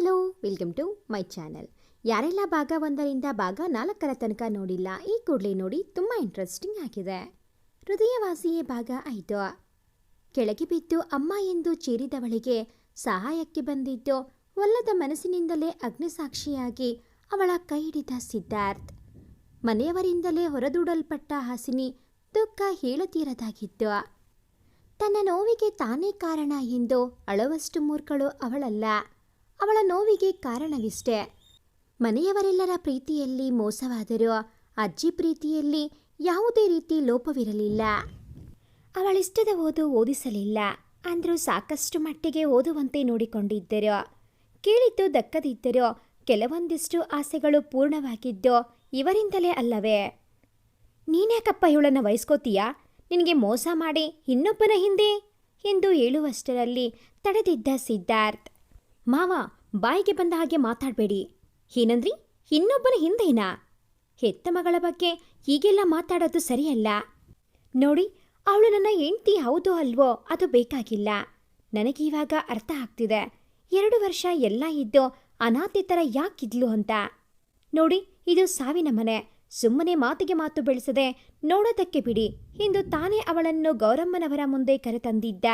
Hello welcome to my channel ಯಾರೆಲ್ಲ ಭಾಗ ಒಂದರಿಂದ ಭಾಗ ನಾಲ್ಕರ ತನಕ ನೋಡಿಲ್ಲ, ಈ ಕೂಡಲೇ ನೋಡಿ ತುಂಬ ಇಂಟ್ರೆಸ್ಟಿಂಗ್ ಆಗಿದೆ. ಹೃದಯವಾಸಿಯೇ ಭಾಗ ಐದು. ಕೆಳಗೆ ಬಿದ್ದು ಅಮ್ಮ ಎಂದು ಚೀರಿದವಳಿಗೆ ಸಹಾಯಕ್ಕೆ ಬಂದಿದ್ದು, ಒಲ್ಲದ ಮನಸ್ಸಿನಿಂದಲೇ ಅಗ್ನಿಸಾಕ್ಷಿಯಾಗಿ ಅವಳ ಕೈ ಹಿಡಿದ ಸಿದ್ಧಾರ್ಥ್. ಮನೆಯವರಿಂದಲೇ ಹೊರದೂಡಲ್ಪಟ್ಟ ಹಾಸಿನಿ ದುಃಖ ಹೇಳತೀರದಾಗಿತ್ತು. ತನ್ನ ನೋವಿಗೆ ತಾನೇ ಕಾರಣ ಎಂದು ಅಳವಷ್ಟು ಮೂರ್ಖಳು ಅವಳಲ್ಲ. ಅವಳ ನೋವಿಗೆ ಕಾರಣವಿಷ್ಟೆ. ಮನೆಯವರೆಲ್ಲರ ಪ್ರೀತಿಯಲ್ಲಿ ಮೋಸವಾದರೂ ಅಜ್ಜಿ ಪ್ರೀತಿಯಲ್ಲಿ ಯಾವುದೇ ರೀತಿ ಲೋಪವಿರಲಿಲ್ಲ. ಅವಳಿಷ್ಟದ ಓದು ಓದಿಸಲಿಲ್ಲ. ಅಂದರೂ ಸಾಕಷ್ಟು ಮಟ್ಟಿಗೆ ಓದುವಂತೆ ನೋಡಿಕೊಂಡಿದ್ದರು. ಕೇಳಿದ್ದು ದಕ್ಕದಿದ್ದರು ಕೆಲವೊಂದಿಷ್ಟು ಆಸೆಗಳು ಪೂರ್ಣವಾಗಿದ್ದು ಇವರಿಂದಲೇ ಅಲ್ಲವೇ? ನೀನ್ಯಾಕಪ್ಪ ಇವಳನ್ನು ವಹಿಸ್ಕೋತೀಯಾ? ನಿನಗೆ ಮೋಸ ಮಾಡಿ ಇನ್ನೊಬ್ಬನ ಹಿಂದೆ? ಎಂದು ಹೇಳುವಷ್ಟರಲ್ಲಿ ತಡೆದಿದ್ದ ಸಿದ್ಧಾರ್ಥ್. ಮಾವ, ಬಾಯಿಗೆ ಬಂದ ಹಾಗೆ ಮಾತಾಡಬೇಡಿ. ಏನಂದ್ರಿ ಇನ್ನೊಬ್ಬನ ಹಿಂದೇನಾ? ಹೆತ್ತ ಮಗಳ ಬಗ್ಗೆ ಹೀಗೆಲ್ಲ ಮಾತಾಡೋದು ಸರಿಯಲ್ಲ. ನೋಡಿ, ಅವಳು ನನ್ನ ಹೆಂಡ್ತಿ ಹೌದೋ ಅಲ್ವೋ, ಅದು ಬೇಕಾಗಿಲ್ಲ. ನನಗೀವಾಗ ಅರ್ಥ ಆಗ್ತಿದೆ. ಎರಡು ವರ್ಷ ಎಲ್ಲ ಇದ್ದು ಅನಾಥೆ ಥರ ಯಾಕಿದ್ಲು ಅಂತ. ನೋಡಿ, ಇದು ಸಾವಿನ ಮನೆ. ಸುಮ್ಮನೆ ಮಾತಿಗೆ ಮಾತು ಬೆಳೆಸದೆ ನೋಡೋದಕ್ಕೆ ಬಿಡಿ. ಎಂದು ತಾನೇ ಅವಳನ್ನು ಗೌರಮ್ಮನವರ ಮುಂದೆ ಕರೆತಂದಿದ್ದ.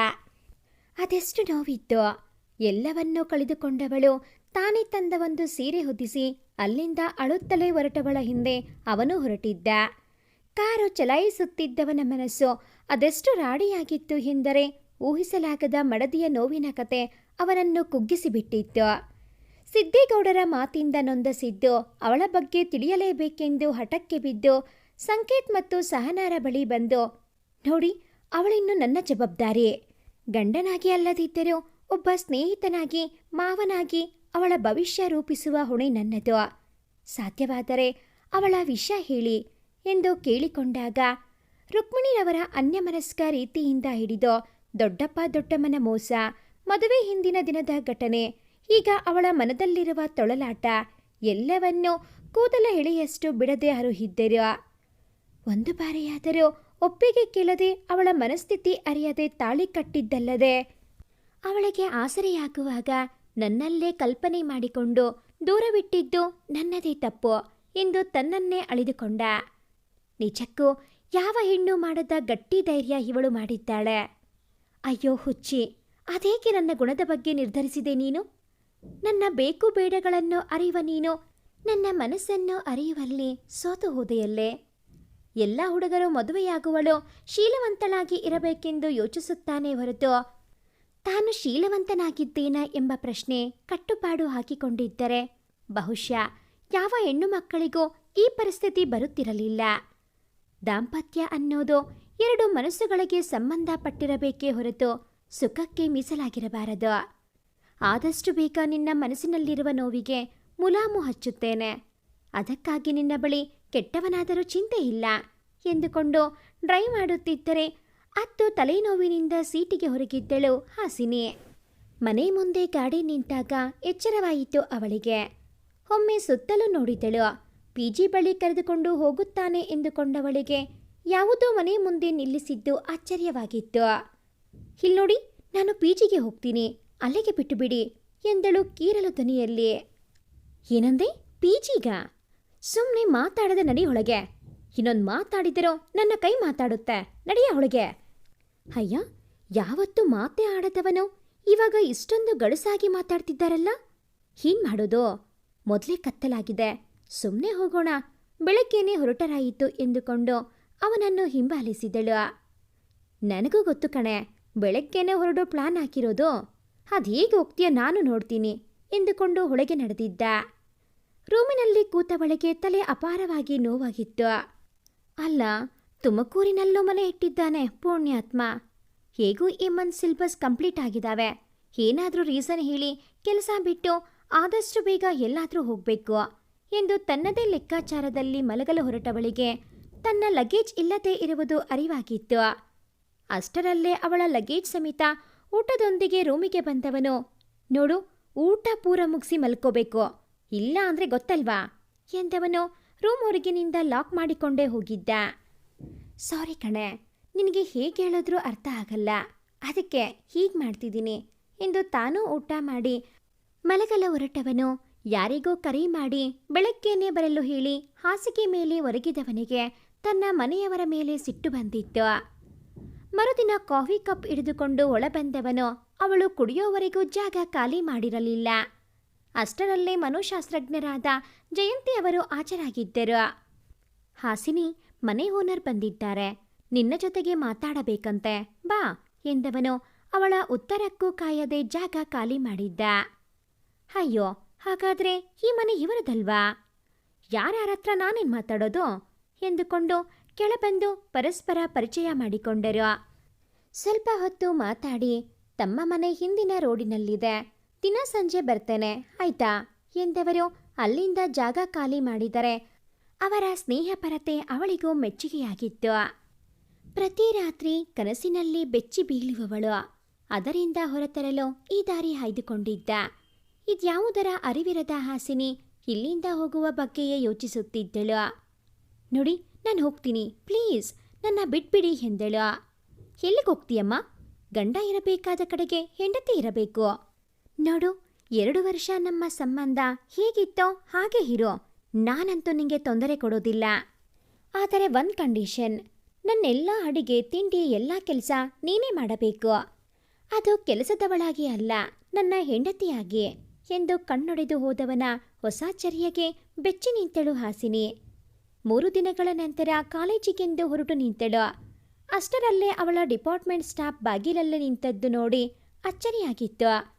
ಅದೆಷ್ಟು ನೋವಿತ್ತು. ಎಲ್ಲವನ್ನೂ ಕಳೆದುಕೊಂಡವಳು. ತಾನೇ ತಂದ ಒಂದು ಸೀರೆ ಹೊದಿಸಿ ಅಲ್ಲಿಂದ ಅಳುತ್ತಲೇ ಹೊರಟವಳ ಹಿಂದೆ ಅವನು ಹೊರಟಿದ್ದ. ಕಾರು ಚಲಾಯಿಸುತ್ತಿದ್ದವನ ಮನಸ್ಸು ಅದೆಷ್ಟು ರಾಡಿಯಾಗಿತ್ತು ಎಂದರೆ ಊಹಿಸಲಾಗದ ಮಡದಿಯ ನೋವಿನ ಕತೆ ಅವನನ್ನು ಕುಗ್ಗಿಸಿಬಿಟ್ಟಿತ್ತು. ಸಿದ್ದೇಗೌಡರ ಮಾತಿಂದ ನೊಂದ ಸಿದ್ದು ಅವಳ ಬಗ್ಗೆ ತಿಳಿಯಲೇಬೇಕೆಂದು ಹಠಕ್ಕೆ ಬಿದ್ದು ಸಂಕೇತ್ ಮತ್ತು ಸಹನಾರ ಬಳಿ ಬಂದು, ನೋಡಿ, ಅವಳಿನ್ನು ನನ್ನ ಜವಾಬ್ದಾರಿ ಗಂಡನಾಗಿ ಅಲ್ಲದಿದ್ದರೂ ಒಬ್ಬ ಸ್ನೇಹಿತನಾಗಿ, ಮಾವನಾಗಿ ಅವಳ ಭವಿಷ್ಯ ರೂಪಿಸುವ ಹೊಣೆ ನನ್ನದು. ಸಾಧ್ಯವಾದರೆ ಅವಳ ವಿಷ ಹೇಳಿ ಎಂದು ಕೇಳಿಕೊಂಡಾಗ ರುಕ್ಮಿಣಿರವರ ಅನ್ಯಮನಸ್ಕ ರೀತಿಯಿಂದ ಹಿಡಿದು ದೊಡ್ಡಪ್ಪ ದೊಡ್ಡಮ್ಮನ ಮೋಸ, ಮದುವೆ ಹಿಂದಿನ ದಿನದ ಘಟನೆ, ಈಗ ಅವಳ ಮನದಲ್ಲಿರುವ ತೊಳಲಾಟ ಎಲ್ಲವನ್ನೂ ಕೂದಲ ಎಳೆಯಷ್ಟು ಬಿಡದೆ ಅರುಹಿದ್ದರು. ಒಂದು ಬಾರಿಯಾದರೂ ಒಪ್ಪಿಗೆ ಕೇಳದೆ ಅವಳ ಮನಸ್ಥಿತಿ ಅರಿಯದೆ ತಾಳಿ ಕಟ್ಟಿದ್ದಲ್ಲದೆ ಅವಳಿಗೆ ಆಸರೆಯಾಗುವಾಗ ನನ್ನಲ್ಲೇ ಕಲ್ಪನೆ ಮಾಡಿಕೊಂಡು ದೂರವಿಟ್ಟಿದ್ದು ನನ್ನದೇ ತಪ್ಪು ಎಂದು ತನ್ನನ್ನೇ ಅಳಿದುಕೊಂಡ. ನಿಜಕ್ಕೂ ಯಾವ ಹೆಣ್ಣು ಮಾಡದ ಗಟ್ಟಿ ಧೈರ್ಯ ಇವಳು ಮಾಡಿದ್ದಾಳೆ? ಅಯ್ಯೋ ಹುಚ್ಚಿ, ಅದೇಕೆ ನನ್ನ ಗುಣದ ಬಗ್ಗೆ ನಿರ್ಧರಿಸಿದೆ ನೀನು? ನನ್ನ ಬೇಕು ಬೇಡಗಳನ್ನು ಅರಿಯುವ ನೀನು, ನನ್ನ ಮನಸ್ಸನ್ನು ಅರಿಯುವಲ್ಲಿ ಸೋತು ಹೋದೆಯಲ್ಲೇ? ಎಲ್ಲ ಹುಡುಗರು ಮದುವೆಯಾಗುವಳು ಶೀಲವಂತಳಾಗಿ ಇರಬೇಕೆಂದು ಯೋಚಿಸುತ್ತಾನೆ ಹೊರತು ತಾನು ಶೀಲವಂತನಾಗಿದ್ದೇನಾ ಎಂಬ ಪ್ರಶ್ನೆ ಕಟ್ಟುಪಾಡು ಹಾಕಿಕೊಂಡಿದ್ದರೆ, ಬಹುಶಃ ಯಾವ ಹೆಣ್ಣು ಮಕ್ಕಳಿಗೂ ಈ ಪರಿಸ್ಥಿತಿ ಬರುತ್ತಿರಲಿಲ್ಲ. ದಾಂಪತ್ಯ ಅನ್ನೋದು ಎರಡು ಮನಸ್ಸುಗಳಿಗೆ ಸಂಬಂಧಪಟ್ಟಿರಬೇಕೇ ಹೊರತು ಸುಖಕ್ಕೆ ಮೀಸಲಾಗಿರಬಾರದು. ಆದಷ್ಟು ಬೇಗ ನಿನ್ನ ಮನಸ್ಸಿನಲ್ಲಿರುವ ನೋವಿಗೆ ಮುಲಾಮು ಹಚ್ಚುತ್ತೇನೆ. ಅದಕ್ಕಾಗಿ ನಿನ್ನ ಬಳಿ ಕೆಟ್ಟವನಾದರೂ ಚಿಂತೆ ಇಲ್ಲ ಎಂದುಕೊಂಡು ಡ್ರೈವ್ ಮಾಡುತ್ತಿದ್ದರೆ ಅತ್ತು ತಲೆನೋವಿನಿಂದ ಸೀಟಿಗೆ ಹೊರಗಿದ್ದಳು ಹಾಸಿನಿ. ಮನೆ ಮುಂದೆ ಗಾಡಿ ನಿಂತಾಗ ಎಚ್ಚರವಾಯಿತು ಅವಳಿಗೆ. ಒಮ್ಮೆ ಸುತ್ತಲೂ ನೋಡಿದಳು. ಪಿಜಿ ಬಳಿ ಕರೆದುಕೊಂಡು ಹೋಗುತ್ತಾನೆ ಎಂದುಕೊಂಡವಳಿಗೆ ಯಾವುದೋ ಮನೆ ಮುಂದೆ ನಿಲ್ಲಿಸಿದ್ದು ಆಶ್ಚರ್ಯವಾಗಿತ್ತು. ಇಲ್ನೋಡಿ, ನಾನು ಪಿಜಿಗೆ ಹೋಗ್ತೀನಿ, ಅಲ್ಲಿಗೆ ಬಿಟ್ಟು ಬಿಡಿ ಎಂದಳು ಕೀರಲು ಧ್ವನಿಯಲ್ಲಿ. ಏನಂದೆ ಪಿಜಿಗ ಸುಮ್ಮನೆ ಮಾತಾಡದೆ ನಡಿ ಒಳಗೆ. ಇನ್ನೊಂದು ಮಾತಾಡಿದರೂ ನನ್ನ ಕೈ ಮಾತಾಡುತ್ತೆ ನಡಿಯ ಒಳಗೆ. ಅಯ್ಯ, ಯಾವತ್ತೂ ಮಾತೇ ಆಡದವನು? ಇವಾಗ ಇಷ್ಟೊಂದು ಗಡುಸಾಗಿ ಮಾತಾಡ್ತಿದ್ದಾರಲ್ಲ? ಏನ್ ಮಾಡೋದು ಮೊದಲೇ ಕತ್ತಲಾಗಿದೆ. ಸುಮ್ಮನೆ ಹೋಗೋಣ. ಬೆಳಗ್ಗೆನೇ ಹೊರಟರಾಯಿತು ಎಂದುಕೊಂಡು ಅವನನ್ನು ಹಿಂಬಾಲಿಸಿದಳು. ನನಗೂ ಗೊತ್ತು ಕಣೆ, ಬೆಳಗ್ಗೆನೆ ಹೊರಡೋ ಪ್ಲಾನ್ ಹಾಕಿರೋದು. ಅದು ಹೇಗೆ ಹೋಗ್ತೀಯ ನಾನು ನೋಡ್ತೀನಿ ಎಂದುಕೊಂಡು ಒಳಗೆ ನಡೆದಿದ್ದ. ರೂಮಿನಲ್ಲಿ ಕೂತವಳಿಗೆ ತಲೆ ಅಪಾರವಾಗಿ ನೋವಾಗಿತ್ತು. ಅಲ್ಲ ತುಮಕೂರಿನಲ್ಲೂ ಮನೆ ಇಟ್ಟಿದ್ದಾನೆ ಪುಣ್ಯಾತ್ಮ. ಹೇಗೂ ಈ ಮಂತ್ ಸಿಲ್ಬಸ್ ಕಂಪ್ಲೀಟ್ ಆಗಿದ್ದಾವೆ ಏನಾದರೂ ರೀಸನ್ ಹೇಳಿ ಕೆಲಸ ಬಿಟ್ಟು ಆದಷ್ಟು ಬೇಗ ಎಲ್ಲಾದರೂ ಹೋಗಬೇಕು ಎಂದು ತನ್ನದೇ ಲೆಕ್ಕಾಚಾರದಲ್ಲಿ ಮಲಗಲು ಹೊರಟವಳಿಗೆ ತನ್ನ ಲಗೇಜ್ ಇಲ್ಲದೇ ಇರುವುದು ಅರಿವಾಗಿತ್ತು. ಅಷ್ಟರಲ್ಲೇ ಅವಳ ಲಗೇಜ್ ಸಮೇತ ಊಟದೊಂದಿಗೆ ರೂಮಿಗೆ ಬಂದವನು, ನೋಡು, ಊಟ ಪೂರ ಮುಗಿಸಿ ಮಲ್ಕೋಬೇಕು. ಇಲ್ಲ ಅಂದ್ರೆ ಗೊತ್ತಲ್ವಾ? ಎಂದವನು ರೂಮ್ ಹೊರಗಿನಿಂದ ಲಾಕ್ ಮಾಡಿಕೊಂಡೇ ಹೋಗಿದ್ದ. ಸಾರಿ ಕಣೆ, ನಿನಗೆ ಹೇಗೆ ಹೇಳಿದ್ರೂ ಅರ್ಥ ಆಗಲ್ಲ. ಅದಕ್ಕೆ ಹೀಗೆ ಮಾಡ್ತಿದ್ದೀನಿ. ಎಂದು ತಾನೂ ಊಟ ಮಾಡಿ, ಮಲಗಲ ಹೊರಟವನು. ಯಾರಿಗೋ ಕರೆ ಮಾಡಿ, ಬೆಳಗ್ಗೆನೇ ಬರಲು ಹೇಳಿ ಹಾಸಿಗೆ ಮೇಲೆ ಒರಗಿದವನಿಗೆ ತನ್ನ ಮನೆಯವರ ಮೇಲೆ ಸಿಟ್ಟು ಬಂದಿತ್ತು. ಮರುದಿನ ಕಾಫಿ ಕಪ್ ಹಿಡಿದುಕೊಂಡು ಒಳಬಂದವನು, ಅವಳು ಕುಡಿಯೋವರೆಗೂ ಜಾಗ ಖಾಲಿ ಮಾಡಿರಲಿಲ್ಲ. ಅಷ್ಟರಲ್ಲೇ ಮನೋಶಾಸ್ತ್ರಜ್ಞರಾದ ಜಯಂತಿ ಅವರು ಹಾಜರಾಗಿದ್ದರು. ಹಾಸಿನಿ ಮನೆ ಓನರ್ ಬಂದಿದ್ದಾರೆ. ನಿನ್ನ ಜೊತೆಗೆ ಮಾತಾಡಬೇಕಂತೆ. ಬಾ, ಎಂದವನು ಅವಳ ಉತ್ತರಕ್ಕೂ ಕಾಯದೆ ಜಾಗ ಖಾಲಿ ಮಾಡಿದ್ದ. ಅಯ್ಯೋ, ಹಾಗಾದ್ರೆ ಈ ಮನೆ ಇವರದಲ್ವಾ? ಯಾರ್ಯಾರ ಹತ್ರ ನಾನೇನು ಮಾತಾಡೋದು? ಎಂದುಕೊಂಡು ಕೆಳಬಂದು ಪರಸ್ಪರ ಪರಿಚಯ ಮಾಡಿಕೊಂಡರು. ಸ್ವಲ್ಪ ಹೊತ್ತು ಮಾತಾಡಿ, ತಮ್ಮ ಮನೆ ಹಿಂದಿನ ರೋಡಿನಲ್ಲಿದೆ. ದಿನ ಸಂಜೆ ಬರ್ತೇನೆ, ಆಯ್ತಾ? ಎಂದವರು ಅಲ್ಲಿಂದ ಜಾಗ ಖಾಲಿ ಮಾಡಿದರೆ ಅವರ ಸ್ನೇಹಪರತೆ ಅವಳಿಗೂ ಮೆಚ್ಚುಗೆಯಾಗಿತ್ತು. ಪ್ರತಿ ರಾತ್ರಿ ಕನಸಿನಲ್ಲಿ ಬೆಚ್ಚಿ ಬೀಳುವವಳು. ಅದರಿಂದ ಹೊರತರಲು ಈ ದಾರಿ ಆಯ್ದುಕೊಂಡಿದ್ದ ಇದ್ಯಾವುದರ ಅರಿವಿರದ ಹಾಸಿನಿ ಇಲ್ಲಿಂದ ಹೋಗುವ ಬಗ್ಗೆಯೇ ಯೋಚಿಸುತ್ತಿದ್ದಳು. ನೋಡಿ, ನಾನು ಹೋಗ್ತೀನಿ. ಪ್ಲೀಸ್, ನನ್ನ ಬಿಟ್ಬಿಡಿ ಎಂದಳು. ಎಲ್ಲಿಗೆ ಹೋಗ್ತೀಯಮ್ಮ? ಗಂಡ ಇರಬೇಕಾದ ಕಡೆಗೆ ಹೆಂಡತಿ ಇರಬೇಕು. ನೋಡು, ಎರಡು ವರ್ಷ ನಮ್ಮ ಸಂಬಂಧ ಹೇಗಿತ್ತೋ ಹಾಗೆ ಇರೋ. ನಾನಂತೂ ನಿಂಗೆ ತೊಂದರೆ ಕೊಡೋದಿಲ್ಲ. ಆದರೆ ಒಂದು ಕಂಡೀಷನ್, ನನ್ನೆಲ್ಲ ಅಡಿಗೆ, ತಿಂಡಿ, ಎಲ್ಲ ಕೆಲಸ ನೀನೇ ಮಾಡಬೇಕು. ಅದು ಕೆಲಸದವಳಾಗಿ ಅಲ್ಲ, ನನ್ನ ಹೆಂಡತಿಯಾಗಿ ಎಂದು ಕಣ್ಣೊಡೆದು ಹೋದವನ ಹೊಸ ಚರ್ಯಗೆ ಬೆಚ್ಚಿ ನಿಂತಳು ಹಾಸಿನಿ. ಮೂರು ದಿನಗಳ ನಂತರ ಕಾಲೇಜಿಗೆಂದು ಹೊರಟು ನಿಂತಳು. ಅಷ್ಟರಲ್ಲೇ ಅವಳ ಡಿಪಾರ್ಟ್ಮೆಂಟ್ ಸ್ಟಾಫ್ ಬಾಗಿಲಲ್ಲೇ ನಿಂತದ್ದು ನೋಡಿ ಅಚ್ಚರಿಯಾಗಿತ್ತು.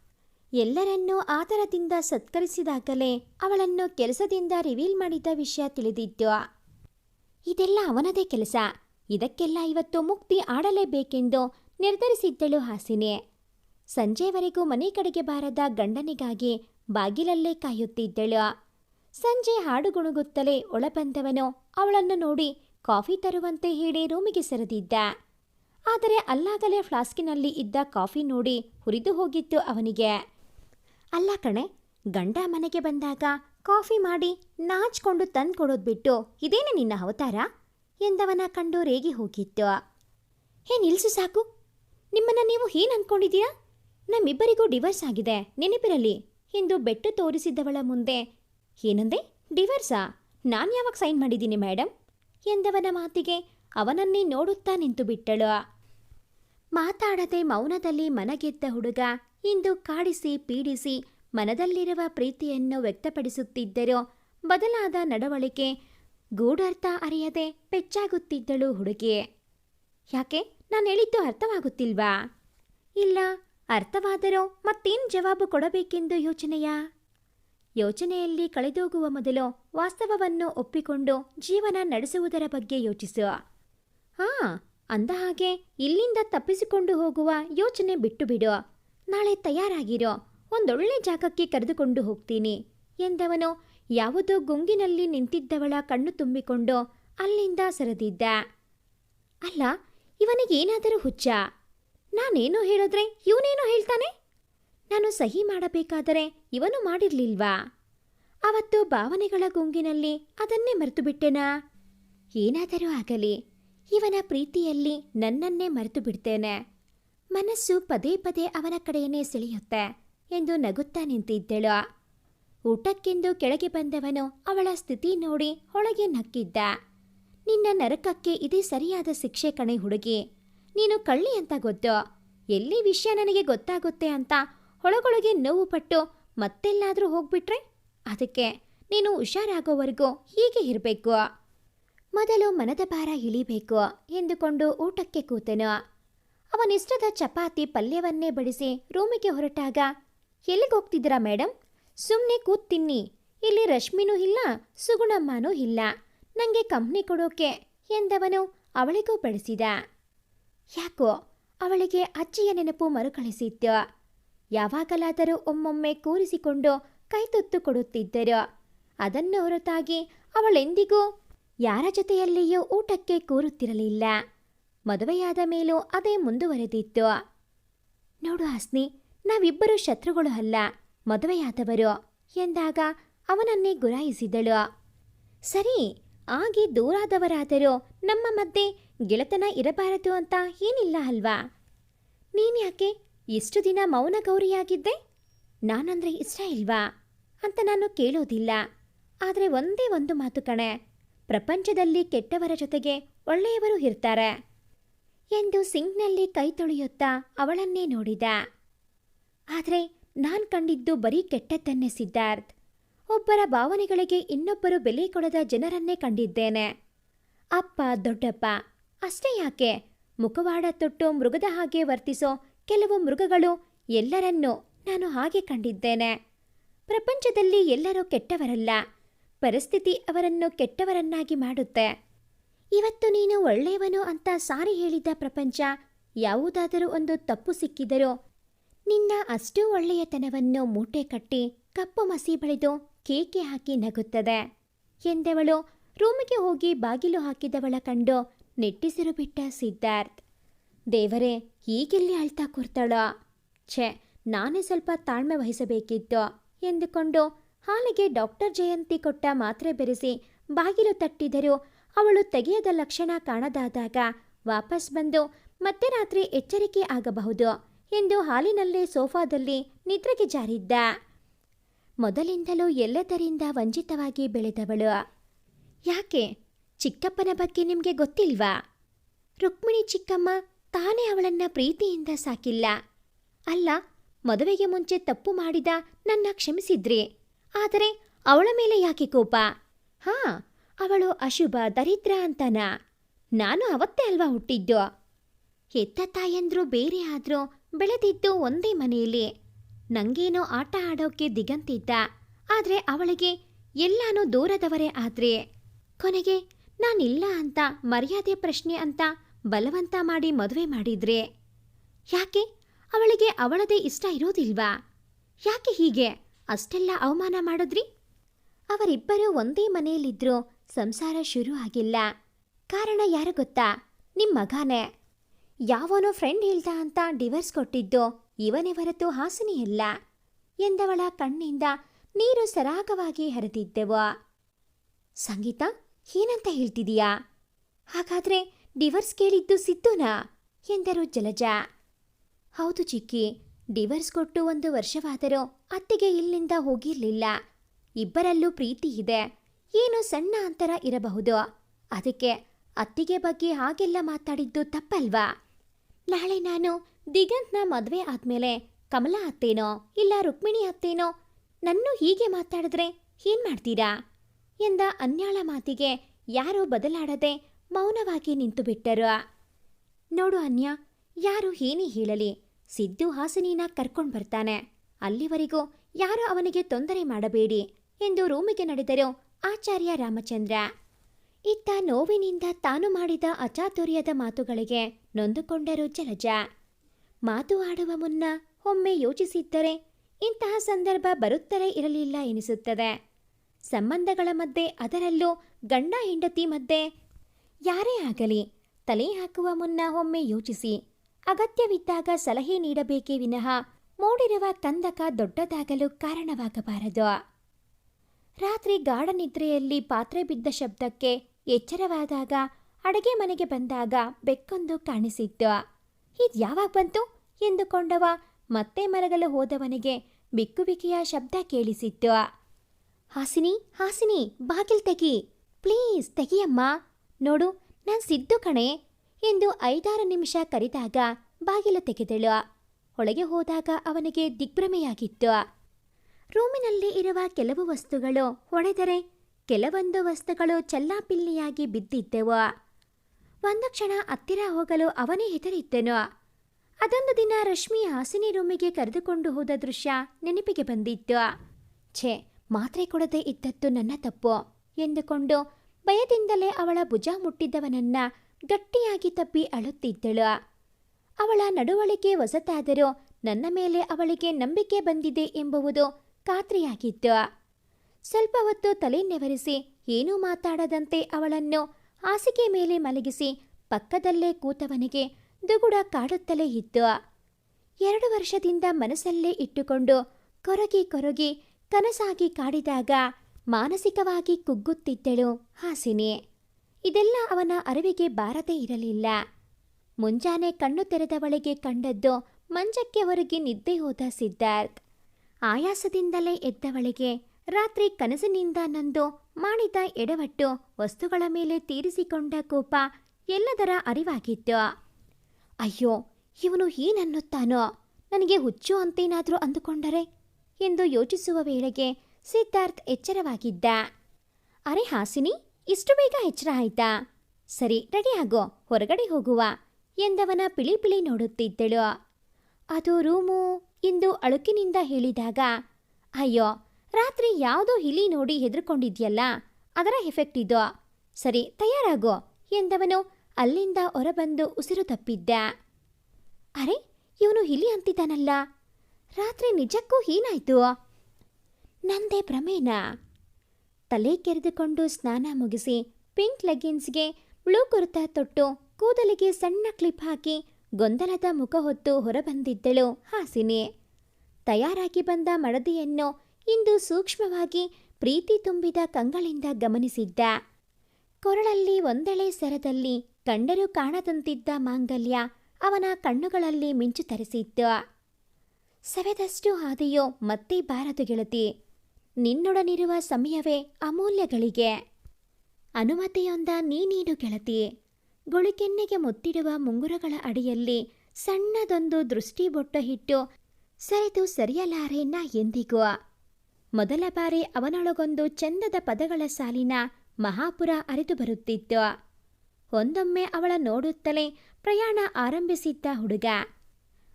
ಎಲ್ಲರನ್ನೂ ಆತರದಿಂದ ಸತ್ಕರಿಸಿದಾಗಲೇ ಅವಳನ್ನು ಕೆಲಸದಿಂದ ರಿವೀಲ್ ಮಾಡಿದ ವಿಷಯ ತಿಳಿದಿತ್ತು. ಇದೆಲ್ಲ ಅವನದೇ ಕೆಲಸ. ಇದಕ್ಕೆಲ್ಲ ಇವತ್ತು ಮುಕ್ತಿ ಆಡಲೇಬೇಕೆಂದು ನಿರ್ಧರಿಸಿದ್ದಳು ಹಾಸಿನಿ. ಸಂಜೆವರೆಗೂ ಮನೆ ಕಡೆಗೆ ಬಾರದ ಗಂಡನಿಗಾಗಿ ಬಾಗಿಲಲ್ಲೇ ಕಾಯುತ್ತಿದ್ದಳು. ಸಂಜೆ ಹಾಡುಗುಣುಗುತ್ತಲೇ ಒಳಬಂದವನು ಅವಳನ್ನು ನೋಡಿ ಕಾಫಿ ತರುವಂತೆ ಹೇಳಿ ರೂಮಿಗೆ ಸೆರೆದಿದ್ದ. ಆದರೆ ಅಲ್ಲಾಗಲೇ ಫ್ಲಾಸ್ಕಿನಲ್ಲಿ ಇದ್ದ ಕಾಫಿ ನೋಡಿ ಹುರಿದು ಹೋಗಿತ್ತು ಅವನಿಗೆ. ಅಲ್ಲ ಕಣೆ, ಗಂಡ ಮನೆಗೆ ಬಂದಾಗ ಕಾಫಿ ಮಾಡಿ ನಾಚ್ಕೊಂಡು ತಂದ್ಕೊಡೋದು ಬಿಟ್ಟು ಇದೇನೆ ನಿನ್ನ ಅವತಾರ? ಎಂದವನ ಕಂಡು ರೇಗಿ ಹೋಗಿತ್ತು. ಹೇ, ನಿಲ್ಸು ಸಾಕು. ನಿಮ್ಮನ್ನ ನೀವು ಏನ್ ಅಂದ್ಕೊಂಡಿದ್ದೀರಾ ನಮ್ಮಿಬ್ಬರಿಗೂ ಡಿವರ್ಸ್ ಆಗಿದೆ, ನೆನಪಿರಲಿ, ಎಂದು ಬೆಟ್ಟು ತೋರಿಸಿದ್ದವಳ ಮುಂದೆ. ಏನಂದೆ, ಡಿವರ್ಸಾ? ನಾನು ಯಾವಾಗ ಸೈನ್ ಮಾಡಿದ್ದೀನಿ ಮೇಡಮ್ ಎಂದವನ ಮಾತಿಗೆ ಅವನನ್ನೇ ನೋಡುತ್ತಾ ನಿಂತು ಬಿಟ್ಟಳು ಮಾತಾಡದೆ ಮೌನದಲ್ಲಿ ಮನಗೆದ್ದ ಹುಡುಗ ಇಂದು ಕಾಡಿಸಿ ಪೀಡಿಸಿ ಮನದಲ್ಲಿರುವ ಪ್ರೀತಿಯನ್ನು ವ್ಯಕ್ತಪಡಿಸುತ್ತಿದ್ದರೂ ಬದಲಾದ ನಡವಳಿಕೆ ಗೂಢರ್ಥ ಅರಿಯದೆ ಪೆಚ್ಚಾಗುತ್ತಿದ್ದಳು ಹುಡುಗಿ ಯಾಕೆ? ನಾನು ಹೇಳಿದ್ದು ಅರ್ಥವಾಗುತ್ತಿಲ್ವಾ? ಇಲ್ಲ, ಅರ್ಥವಾದರೂ ಮತ್ತೇನ್ ಜವಾಬು ಕೊಡಬೇಕೆಂದು ಯೋಚನೆಯಾ? ಯೋಚನೆಯಲ್ಲಿ ಕಳೆದೋಗುವ ಮೊದಲು ವಾಸ್ತವವನ್ನು ಒಪ್ಪಿಕೊಂಡು ಜೀವನ ನಡೆಸುವುದರ ಬಗ್ಗೆ ಯೋಚಿಸು ಹಾ ಅಂದ ಹಾಗೆ ಇಲ್ಲಿಂದ ತಪ್ಪಿಸಿಕೊಂಡು ಹೋಗುವ ಯೋಚನೆ ಬಿಟ್ಟು ಬಿಡು ನಾಳೆ ತಯಾರಾಗಿರೋ ಒಂದೊಳ್ಳೆ ಜಾಗಕ್ಕೆ ಕರೆದುಕೊಂಡು ಹೋಗ್ತೀನಿ ಎಂದವನು ಯಾವುದೋ ಗುಂಗಿನಲ್ಲಿ ನಿಂತಿದ್ದವಳ ಕಣ್ಣು ತುಂಬಿಕೊಂಡು ಅಲ್ಲಿಂದ ಸರದಿದ್ದ. ಅಲ್ಲ ಇವನಿಗೇನಾದರೂ ಹುಚ್ಚ? ನಾನೇನೋ ಹೇಳಿದ್ರೆ ಇವನೇನೋ ಹೇಳ್ತಾನೆ? ನಾನು ಸಹಿ ಮಾಡಬೇಕಾದರೆ ಇವನು ಮಾಡಿರ್ಲಿಲ್ವಾ? ಅವತ್ತು ಭಾವನೆಗಳ ಗುಂಗಿನಲ್ಲಿ ಅದನ್ನೇ ಮರೆತು ಬಿಟ್ಟೆನಾ ಏನಾದರೂ ಆಗಲಿ. ಇವನ ಪ್ರೀತಿಯಲ್ಲಿ ನನ್ನನ್ನೇ ಮರೆತು ಬಿಡ್ತೇನೆ. ಮನಸ್ಸು ಪದೇ ಪದೇ ಅವನ ಕಡೆಯೇ ಸೆಳೆಯುತ್ತೆ ಎಂದು ನಗುತ್ತಾ ನಿಂತಿದ್ದಳು. ಊಟಕ್ಕೆಂದು ಕೆಳಗೆ ಬಂದವನು ಅವಳ ಸ್ಥಿತಿ ನೋಡಿ ಹೊಳಗೆ ನಕ್ಕಿದ್ದ. ನಿನ್ನ ನರಕಕ್ಕೆ ಇದೇ ಸರಿಯಾದ ಶಿಕ್ಷೆ ಕಣೆ ಹುಡುಗಿ. ನೀನು ಕಳ್ಳಿ ಅಂತ ಗೊತ್ತು. ಎಲ್ಲಿ ವಿಷಯ ನನಗೆ ಗೊತ್ತಾಗುತ್ತೆ ಅಂತ ಹೊಳಗೊಳಗೆ ನೋವು ಪಟ್ಟು ಮತ್ತೆಲ್ಲಾದರೂ ಹೋಗ್ಬಿಟ್ರೆ? ಅದಕ್ಕೆ ನೀನು ಹುಷಾರಾಗೋವರೆಗೂ ಹೀಗೆ ಇರಬೇಕು. ಮೊದಲು ಮನದ ಭಾರ ಇಳಿಬೇಕು ಎಂದುಕೊಂಡು ಊಟಕ್ಕೆ ಕೂತನು. ಅವನಿಷ್ಟದ ಚಪಾತಿ ಪಲ್ಯವನ್ನೇ ಬಡಿಸಿ ರೂಮಿಗೆ ಹೊರಟಾಗ, ಎಲ್ಲಿಗೆ ಹೋಗ್ತಿದ್ದೀರಾ ಮೇಡಮ್ ಸುಮ್ಮನೆ ಕೂತ್ ತಿನ್ನಿ. ಇಲ್ಲಿ ರಶ್ಮಿನೂ ಇಲ್ಲ, ಸುಗುಣಮ್ಮನೂ ಇಲ್ಲ. ನನಗೆ ಕಂಪ್ನಿ ಕೊಡೋಕೆ ಎಂದವನು ಅವಳಿಗೂ ಬಡಿಸಿದ. ಯಾಕೋ, ಅವಳಿಗೆ ಅಜ್ಜಿಯ ನೆನಪು ಮರುಕಳಿಸಿತ್ತು. ಯಾವಾಗಲಾದರೂ ಒಮ್ಮೊಮ್ಮೆ ಕೂರಿಸಿಕೊಂಡು ಕೈತುತ್ತು ಕೊಡುತ್ತಿದ್ದರು. ಅದನ್ನು ಹೊರತಾಗಿ ಅವಳೆಂದಿಗೂ ಯಾರ ಜೊತೆಯಲ್ಲಿಯೂ ಊಟಕ್ಕೆ ಕೂರುತ್ತಿರಲಿಲ್ಲ. ಮದುವೆಯಾದ ಮೇಲೂ ಅದೇ ಮುಂದುವರೆದಿತ್ತು. ನೋಡು ಹಸ್ನಿ, ನಾವಿಬ್ಬರು ಶತ್ರುಗಳು ಅಲ್ಲ, ಮದುವೆಯಾದವರು ಎಂದಾಗ ಅವನನ್ನೇ ಗುರಾಯಿಸಿದಳು. ಸರಿ, ಆಗಿ ದೂರಾದವರಾದರೂ ನಮ್ಮ ಮಧ್ಯೆ ಗೆಳೆತನ ಇರಬಾರದು ಅಂತ ಏನಿಲ್ಲ ಅಲ್ವಾ? ನೀನ್ಯಾಕೆ ಇಷ್ಟು ದಿನ ಮೌನ ಗೌರಿಯಾಗಿದ್ದೆ ನಾನಂದ್ರೆ ಇಷ್ಟ ಇಲ್ವಾ? ಅಂತ ನಾನು ಕೇಳೋದಿಲ್ಲ. ಆದರೆ ಒಂದೇ ಒಂದು ಮಾತು ಕಣೆ ಪ್ರಪಂಚದಲ್ಲಿ ಕೆಟ್ಟವರ ಜೊತೆಗೆ ಒಳ್ಳೆಯವರು ಇರ್ತಾರೆ. ಎಂದು ಸಿಂಕ್ನಲ್ಲಿ ಕೈ ತೊಳೆಯುತ್ತಾ ಅವಳನ್ನೇ ನೋಡಿದ. ಆದರೆ ನಾನ್ ಕಂಡಿದ್ದು ಬರೀ ಕೆಟ್ಟದ್ದನ್ನೇ ಸಿದ್ಧಾರ್ಥ್. ಒಬ್ಬರ ಭಾವನೆಗಳಿಗೆ ಇನ್ನೊಬ್ಬರು ಬೆಲೆ ಕೊಡದ ಜನರನ್ನೇ ಕಂಡಿದ್ದೇನೆ. ಅಪ್ಪ ದೊಡ್ಡಪ್ಪ, ಅಷ್ಟೇ ಯಾಕೆ? ಮುಖವಾಡ ತೊಟ್ಟು ಮೃಗದ ಹಾಗೆ ವರ್ತಿಸೋ ಕೆಲವು ಮೃಗಗಳು ಎಲ್ಲರನ್ನೂ ನಾನು ಹಾಗೆ ಕಂಡಿದ್ದೇನೆ. ಪ್ರಪಂಚದಲ್ಲಿ ಎಲ್ಲರೂ ಕೆಟ್ಟವರಲ್ಲ. ಪರಿಸ್ಥಿತಿ ಅವರನ್ನು ಕೆಟ್ಟವರನ್ನಾಗಿ ಮಾಡುತ್ತೆ. ಇವತ್ತು ನೀನು ಒಳ್ಳೆಯವನು ಅಂತ ಸಾರಿ ಹೇಳಿದ ಪ್ರಪಂಚ ಯಾವುದಾದರೂ ಒಂದು ತಪ್ಪು ಸಿಕ್ಕಿದರೂ ನಿನ್ನ ಅಷ್ಟೂ ಒಳ್ಳೆಯತನವನ್ನು ಮೂಟೆ ಕಟ್ಟಿ ಕಪ್ಪು ಮಸಿ ಬಳಿದು ಕೇಕೆ ಹಾಕಿ ನಗುತ್ತದೆ. ಎಂದವಳು ರೂಮಿಗೆ ಹೋಗಿ ಬಾಗಿಲು ಹಾಕಿದವಳ ಕಂಡು ನೆಟ್ಟಿಸಿರು ಬಿಟ್ಟ ಸಿದ್ಧಾರ್ಥ್. ದೇವರೇ ಈಗೆಲ್ಲಿ ಅಳ್ತಾ ಕೂರ್ತಾಳೋ? ಛೆ, ನಾನೇ ಸ್ವಲ್ಪ ತಾಳ್ಮೆ ವಹಿಸಬೇಕಿತ್ತು ಎಂದುಕೊಂಡು ಹಾಲಿಗೆ ಡಾಕ್ಟರ್ ಜಯಂತಿ ಕೊಟ್ಟ ಮಾತ್ರೆ ಬೆರೆಸಿ ಬಾಗಿಲು ತಟ್ಟಿದರೂ ಅವಳು ತೆಗೆಯದ ಲಕ್ಷಣ ಕಾಣದಾದಾಗ ವಾಪಸ್ ಬಂದು ಮತ್ತೆ ರಾತ್ರಿ ಎಚ್ಚರಿಕೆ ಆಗಬಹುದು ಎಂದು ಹಾಲಿನಲ್ಲೇ ಸೋಫಾದಲ್ಲಿ ನಿದ್ರೆಗೆ ಜಾರಿದ್ದ. ಮೊದಲಿಂದಲೂ ಎಲ್ಲದರಿಂದ ವಂಚಿತವಾಗಿ ಬೆಳೆದವಳು. ಯಾಕೆ? ಚಿಕ್ಕಪ್ಪನ ಬಗ್ಗೆ ನಿಮಗೆ ಗೊತ್ತಿಲ್ವಾ? ರುಕ್ಮಿಣಿ ಚಿಕ್ಕಮ್ಮ ತಾನೇ ಅವಳನ್ನ ಪ್ರೀತಿಯಿಂದ ಸಾಕಿಲ್ಲ. ಅಲ್ಲ, ಮದುವೆಗೆ ಮುಂಚೆ ತಪ್ಪು ಮಾಡಿದ ನನ್ನ ಕ್ಷಮಿಸಿದ್ರಿ. ಆದರೆ ಅವಳ ಮೇಲೆ ಯಾಕೆ ಕೋಪ? ಹಾ, ಅವಳು ಅಶುಭ ದರಿದ್ರ ಅಂತನ. ನಾನು ಅವತ್ತೇ ಅಲ್ವಾ ಹುಟ್ಟಿದ್ದು? ಹೆತ್ತ ತಾಯಂದ್ರು ಬೇರೆ ಆದ್ರೂ ಬೆಳೆದಿದ್ದು ಒಂದೇ ಮನೆಯಲ್ಲಿ. ನಂಗೇನೋ ಆಟ ಆಡೋಕೆ ದಿಗಂತಿದ್ದ. ಆದ್ರೆ ಅವಳಿಗೆ ಎಲ್ಲಾನು ದೂರದವರೇ ಆದ್ರೆ. ಕೊನೆಗೆ, ನಾನಿಲ್ಲ ಅಂತ, ಮರ್ಯಾದೆ ಪ್ರಶ್ನೆ ಅಂತ ಬಲವಂತ ಮಾಡಿ ಮದುವೆ ಮಾಡಿದ್ರೆ? ಯಾಕೆ? ಅವಳಿಗೆ ಅವಳದೇ ಇಷ್ಟ ಇರೋದಿಲ್ವಾ? ಯಾಕೆ ಹೀಗೆ? ಅಷ್ಟೆಲ್ಲ ಅವಮಾನ ಮಾಡಿದ್ರಿ? ಅವರಿಬ್ಬರೂ ಒಂದೇ ಮನೆಯಲ್ಲಿದ್ರು ಸಂಸಾರ ಶುರು ಆಗಿಲ್ಲ. ಕಾರಣ ಯಾರು ಗೊತ್ತಾ? ನಿಮ್ಮ ಮಗನೇ. ಯಾವನೋ ಫ್ರೆಂಡ್ ಹೇಳ್ದ ಅಂತ ಡಿವರ್ಸ್ ಕೊಟ್ಟಿದ್ದು ಇವನೇ ಹೊರತು ಹಾಸನಿಯಲ್ಲ ಎಂದವಳ ಕಣ್ಣಿಂದ ನೀರು ಸರಾಗವಾಗಿ ಹರಿದಿದ್ದೆವು. ಸಂಗೀತ, ಏನಂತ ಹೇಳ್ತಿದೀಯಾ? ಹಾಗಾದ್ರೆ ಡಿವರ್ಸ್ ಕೇಳಿದ್ದು ಸಿದ್ದುನಾ ಎಂದರು ಜಲಜ. ಹೌದು ಚಿಕ್ಕಿ ಡಿವರ್ಸ್ ಕೊಟ್ಟು ಒಂದು ವರ್ಷವಾದರೂ ಅತ್ತಿಗೆ ಇಲ್ಲಿಂದ ಹೋಗಿರಲಿಲ್ಲ. ಇಬ್ಬರಲ್ಲೂ ಪ್ರೀತಿ ಇದೆ. ಏನೋ ಸಣ್ಣ ಅಂತರ ಇರಬಹುದು. ಅದಕ್ಕೆ ಅತ್ತಿಗೆ ಬಗ್ಗೆ ಹಾಗೆಲ್ಲ ಮಾತಾಡಿದ್ದು ತಪ್ಪಲ್ವಾ? ನಾಳೆ ನಾನು ದಿಗಂತ್ನ ಮದುವೆ ಆದ್ಮೇಲೆ ಕಮಲ ಅತ್ತೇನೋ ಇಲ್ಲ ರುಕ್ಮಿಣಿ ಅತ್ತೇನೋ ನನ್ನೂ ಹೀಗೆ ಮಾತಾಡಿದ್ರೆ ಏನ್ ಮಾಡ್ತೀರಾ? ಎಂದ ಅನ್ಯಾಳ ಮಾತಿಗೆ ಯಾರೂ ಬದಲಾಡದೆ ಮೌನವಾಗಿ ನಿಂತು ಬಿಟ್ಟರು ನೋಡು ಅನ್ಯ, ಯಾರು ಏನೇ ಹೇಳಲಿ ಸಿದ್ದು ಹಾಸಿನಿನ ಕರ್ಕೊಂಡು ಬರ್ತಾನೆ. ಅಲ್ಲಿವರೆಗೂ ಯಾರು ಅವನಿಗೆ ತೊಂದರೆ ಮಾಡಬೇಡಿ ಎಂದು ರೂಮಿಗೆ ನಡೆದರು ಆಚಾರ್ಯ ರಾಮಚಂದ್ರ. ಇತ್ತ ನೋವಿನಿಂದ ತಾನು ಮಾಡಿದ ಅಚಾತುರ್ಯದ ಮಾತುಗಳಿಗೆ ನೊಂದುಕೊಂಡರು ಜಲಜ. ಮಾತು ಆಡುವ ಮುನ್ನ ಒಮ್ಮೆ ಯೋಚಿಸಿದ್ದರೆ ಇಂತಹ ಸಂದರ್ಭ ಬರುತ್ತಲೇ ಇರಲಿಲ್ಲ ಎನಿಸುತ್ತದೆ. ಸಂಬಂಧಗಳ ಮಧ್ಯೆ ಅದರಲ್ಲೂ ಗಂಡ ಹೆಂಡತಿ ಮಧ್ಯೆ ಯಾರೇ ಆಗಲಿ ತಲೆ ಹಾಕುವ ಮುನ್ನ ಒಮ್ಮೆ ಯೋಚಿಸಿ ಅಗತ್ಯವಿದ್ದಾಗ ಸಲಹೆ ನೀಡಬೇಕೇ ವಿನಃ ಮೂಡಿರುವ ಕಂದಕ ದೊಡ್ಡದಾಗಲು ಕಾರಣವಾಗಬಾರದು. ರಾತ್ರಿ ಗಾಢ ನಿದ್ರೆಯಲ್ಲಿ ಪಾತ್ರೆ ಬಿದ್ದ ಶಬ್ದಕ್ಕೆ ಎಚ್ಚರವಾದಾಗ ಅಡಗೆ ಮನೆಗೆ ಬಂದಾಗ ಬೆಕ್ಕೊಂದು ಕಾಣಿಸಿತ್ತು. ಇದು ಯಾವಾಗ ಬಂತು? ಎಂದುಕೊಂಡವ ಮತ್ತೆ ಮಲಗಲು ಹೋದವನಿಗೆ ಬಿಕ್ಕುಬಿಕೆಯ ಶಬ್ದ ಕೇಳಿಸಿತ್ತು. ಹಾಸಿನಿ ಹಾಸಿನಿ, ಬಾಗಿಲ್ ತೆಗಿ. ಪ್ಲೀಸ್ ತೆಗಿಯಮ್ಮ. ನೋಡು, ನಾನ್ ಸಿದ್ದು ಕಣೆ. ಎಂದು ಐದಾರು ನಿಮಿಷ ಕರೆದಾಗ ಬಾಗಿಲು ತೆಗೆದಳು. ಒಳಗೆ ಹೋದಾಗ ಅವನಿಗೆ ದಿಗ್ಭ್ರಮೆಯಾಗಿತ್ತು. ರೂಮಿನಲ್ಲಿ ಇರುವ ಕೆಲವು ವಸ್ತುಗಳು ಹೊಡೆದರೆ ಕೆಲವೊಂದು ವಸ್ತುಗಳು ಚಲ್ಲಾಪಿಲ್ಲಿಯಾಗಿ ಬಿದ್ದಿದ್ದೆವು. ಒಂದು ಕ್ಷಣ ಹತ್ತಿರ ಹೋಗಲು ಅವನೇ ಹೆದರಿದ್ದನು. ಅದೊಂದು ದಿನ ರಶ್ಮಿ ಹಾಸಿನಿ ರೂಮಿಗೆ ಕರೆದುಕೊಂಡು ಹೋದ ದೃಶ್ಯ ನೆನಪಿಗೆ ಬಂದಿತ್ತು. ಛೇ, ಮಾತ್ರೆ ಕೊಡದೆ ಇದ್ದದ್ದು ನನ್ನ ತಪ್ಪು ಎಂದುಕೊಂಡು ಭಯದಿಂದಲೇ ಅವಳ ಭುಜ ಮುಟ್ಟಿದ್ದವನನ್ನ ಗಟ್ಟಿಯಾಗಿ ತಪ್ಪಿ ಅಳುತ್ತಿದ್ದಳು. ಅವಳ ನಡವಳಿಕೆ ಹೊಸತಾದರೂ ನನ್ನ ಮೇಲೆ ಅವಳಿಗೆ ನಂಬಿಕೆ ಬಂದಿದೆ ಎಂಬುವುದು ಖಾತ್ರಿಯಾಗಿತ್ತು. ಸ್ವಲ್ಪ ಹೊತ್ತು ತಲೆ ನೆವರಿಸಿ ಏನೂ ಮಾತಾಡದಂತೆ ಅವಳನ್ನು ಹಾಸಿಗೆ ಮೇಲೆ ಮಲಗಿಸಿ ಪಕ್ಕದಲ್ಲೇ ಕೂತವನಿಗೆ ದುಗುಡ ಕಾಡುತ್ತಲೇ ಇತ್ತು. ಎರಡು ವರ್ಷದಿಂದ ಮನಸ್ಸಲ್ಲೇ ಇಟ್ಟುಕೊಂಡು ಕೊರಗಿ ಕೊರಗಿ ಕನಸಾಗಿ ಕಾಡಿದಾಗ ಮಾನಸಿಕವಾಗಿ ಕುಗ್ಗುತ್ತಿದ್ದಳು ಹಾಸಿನಿ. ಇದೆಲ್ಲ ಅವನ ಅರಿವಿಗೆ ಬಾರದೇ ಇರಲಿಲ್ಲ. ಮುಂಜಾನೆ ಕಣ್ಣು ತೆರೆದವಳಿಗೆ ಕಂಡದ್ದು ಮಂಚಕ್ಕೆ ಹೊರಗೆ ನಿದ್ದೆ ಹೋದ ಸಿದ್ಧಾರ್ಥ್. ಆಯಾಸದಿಂದಲೇ ಎದ್ದವಳಿಗೆ ರಾತ್ರಿ ಕನಸಿನಿಂದ ನಂದು ಮಾಡಿದ ಎಡವಟ್ಟು ವಸ್ತುಗಳ ಮೇಲೆ ತೀರಿಸಿಕೊಂಡ ಕೋಪ ಎಲ್ಲದರ ಅರಿವಾಗಿತ್ತು. ಅಯ್ಯೋ, ಇವನು ಏನನ್ನುತ್ತಾನೋ ನನಗೆ ಹುಚ್ಚು ಅಂತೇನಾದರೂ ಅಂದುಕೊಂಡರೆ? ಎಂದು ಯೋಚಿಸುವ ವೇಳೆಗೆ ಸಿದ್ಧಾರ್ಥ್ ಎಚ್ಚರವಾಗಿದ್ದ. ಅರೆ ಹಾಸಿನಿ ಇಷ್ಟು ಬೇಗ ಎಚ್ಚರ ಆಯ್ತಾ? ಸರಿ, ರೆಡಿ ಆಗೋ, ಹೊರಗಡೆ ಹೋಗುವ. ಎಂದವನ ಪಿಳಿ ಪಿಳಿ ನೋಡುತ್ತಿದ್ದಳು. ಅದು ರೂಮು, ಎಂದು ಅಳುಕಿನಿಂದ ಹೇಳಿದಾಗ, ಅಯ್ಯೋ, ರಾತ್ರಿ ಯಾವುದೋ ಇಲಿ ನೋಡಿ ಹೆದರ್ಕೊಂಡಿದ್ಯಲ್ಲ, ಅದರ ಎಫೆಕ್ಟ್ ಇದು. ಸರಿ, ತಯಾರಾಗೋ, ಎಂದವನು ಅಲ್ಲಿಂದ ಹೊರಬಂದು ಉಸಿರು ತಪ್ಪಿದ್ದ. ಅರೆ, ಇವನು ಇಲಿ ಅಂತಿದ್ದಾನಲ್ಲ. ರಾತ್ರಿ ನಿಜಕ್ಕೂ ಏನಾಯ್ತು ನಂದೇ ಭ್ರಮೇನ? ತಲೆ ಕೆರೆದುಕೊಂಡು ಸ್ನಾನ ಮುಗಿಸಿ ಪಿಂಕ್ ಲೆಗ್ಗಿನ್ಸ್ಗೆ ಬ್ಲೂ ಕುರ್ತಾ ತೊಟ್ಟು ಕೂದಲಿಗೆ ಸಣ್ಣ ಕ್ಲಿಪ್ ಹಾಕಿ ಗೊಂದಲದ ಮುಖ ಹೊತ್ತು ಹೊರಬಂದಿದ್ದಳು ಹಾಸಿನಿ. ತಯಾರಾಗಿ ಬಂದ ಮಡದಿಯನ್ನು ಇಂದು ಸೂಕ್ಷ್ಮವಾಗಿ ಪ್ರೀತಿ ತುಂಬಿದ ಕಂಗಳಿಂದ ಗಮನಿಸಿದ್ದ. ಕೊರಳಲ್ಲಿ ಒಂದೆಳೆ ಸರದಲ್ಲಿ ಕಂಡರೂ ಕಾಣದಂತಿದ್ದ ಮಾಂಗಲ್ಯ ಅವನ ಕಣ್ಣುಗಳಲ್ಲಿ ಮಿಂಚು ತರಿಸಿದ್ದ ಸವೆದಷ್ಟು ಹಾದಿಯೋ ಮತ್ತೆ ಬಾರದು ಗೆಳತಿ. ನಿನ್ನೊಡನಿರುವ ಸಮಯವೇ ಅಮೂಲ್ಯಗಳಿಗೆ. ಅನುಮತಿಯೊಂದ ನೀ ನೀಡು ಗೆಳತಿ. ಗುಳಿಕೆನ್ನೆಗೆ ಮುತ್ತಿಡುವ ಮುಂಗುರಗಳ ಅಡಿಯಲ್ಲಿ ಸಣ್ಣದೊಂದು ದೃಷ್ಟಿ ಬೊಟ್ಟ ಹಿಟ್ಟು ಸರಿದು ಸರಿಯಲಾರೆ ನಾ ಎಂದಿಗೂ ಮೊದಲ ಬಾರಿ ಅವನೊಳಗೊಂದು ಚಂದದ ಪದಗಳ ಸಾಲಿನ ಮಹಾಪುರ ಅರಿದು ಬರುತ್ತಿತ್ತು ಒಂದೊಮ್ಮೆ ಅವಳ ನೋಡುತ್ತಲೇ ಪ್ರಯಾಣ ಆರಂಭಿಸಿದ್ದ ಹುಡುಗ.